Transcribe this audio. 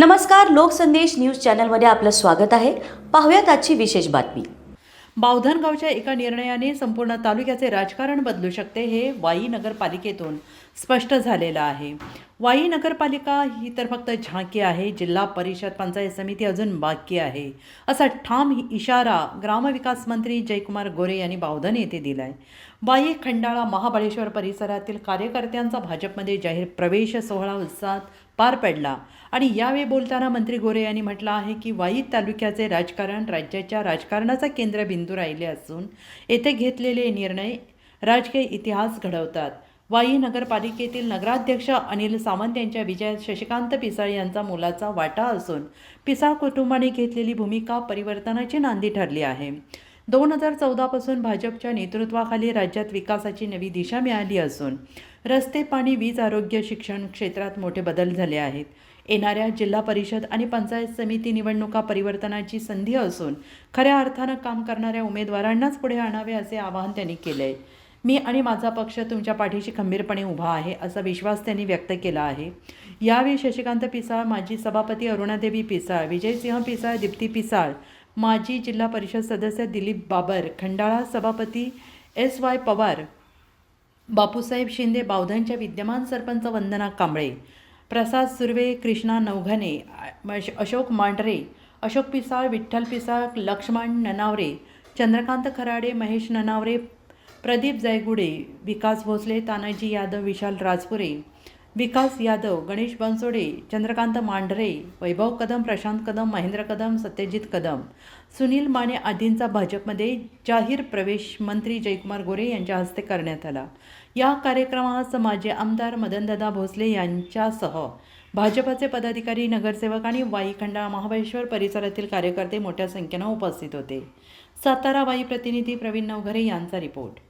नमस्कार लोकसंदेश न्यूज चॅनलमध्ये आपलं स्वागत आहे. पाहूयात आजची विशेष बातमी. बावधनगावच्या एका निर्णयाने संपूर्ण तालुक्याचे राजकारण बदलू शकते हे वाई नगरपालिकेतून. स्पष्ट झालेलं आहे. वाई नगरपालिका ही तर फक्त झाकी आहे जिल्हा परिषद पंचायत समिती अजून बाकी आहे असा ठाम इशारा ग्रामविकास मंत्री जयकुमार गोरे यांनी बावधन येथे दिला आहे वाई खंडाळा महाबळेश्वर परिसरातील कार्यकर्त्यांचा भाजपमध्ये जाहीर प्रवेश सोहळा उत्साहात पार पडला आणि यावेळी बोलताना मंत्री गोरे यांनी म्हटलं आहे की वाई तालुक्याचे राजकारण राज्याच्या राजकारणाचा केंद्रबिंदू राहिले असून येथे घेतलेले निर्णय राजकीय इतिहास घडवतात. वाई नगरपालिकेतील नगराध्यक्ष अनिल सावंत यांच्या विजयात शशिकांत पिसाळ यांचा मोलाचा वाटा असून पिसाळ कुटुंबाने घेतलेली भूमिका परिवर्तनाची नांदी ठरली आहे. दोन हजार चौदापासून भाजपच्या नेतृत्वाखाली राज्यात विकासाची नवी दिशा मिळाली असून रस्ते पाणी वीज आरोग्य शिक्षण क्षेत्रात मोठे बदल झाले आहेत. येणाऱ्या जिल्हा परिषद आणि पंचायत समिती निवडणुका परिवर्तनाची संधी असून खऱ्या अर्थानं काम करणाऱ्या उमेदवारांनाच पुढे आणावे असे आवाहन त्यांनी केले आहे मी आणि माझा पक्ष तुमच्या पाठीशी खंबीरपणे उभा आहे असा विश्वास त्यांनी व्यक्त केला आहे. यावेळी शशिकांत पिसाळ माजी सभापती अरुणादेवी पिसाळ विजयसिंह पिसाळ दीप्ती पिसाळ माजी जिल्हा परिषद सदस्य दिलीप बाबर खंडाळा सभापती एस वाय पवार बापूसाहेब शिंदे बावधनच्या विद्यमान सरपंच वंदना कांबळे प्रसाद सुर्वे कृष्णा नवघने अशोक मांढरे अशोक पिसाळ विठ्ठल पिसाळ लक्ष्मण ननावरे चंद्रकांत खराडे महेश ननावरे प्रदीप जयगुडे विकास भोसले तानाजी यादव विशाल राजपुरे विकास यादव गणेश बनसोडे चंद्रकांत मांढरे वैभव कदम प्रशांत कदम महेंद्र कदम सत्यजित कदम सुनील माने आदींचा भाजपमध्ये जाहीर प्रवेश मंत्री जयकुमार गोरे यांच्या हस्ते करण्यात आला. या कार्यक्रमास माजी आमदार मदनदादा भोसले यांच्यासह भाजपचे पदाधिकारी नगरसेवक आणि वाईखंडा महाबळेश्वर परिसरातील कार्यकर्ते मोठ्या संख्येनं उपस्थित होते. सातारा वाई प्रतिनिधी प्रवीण नवघरे यांचा रिपोर्ट.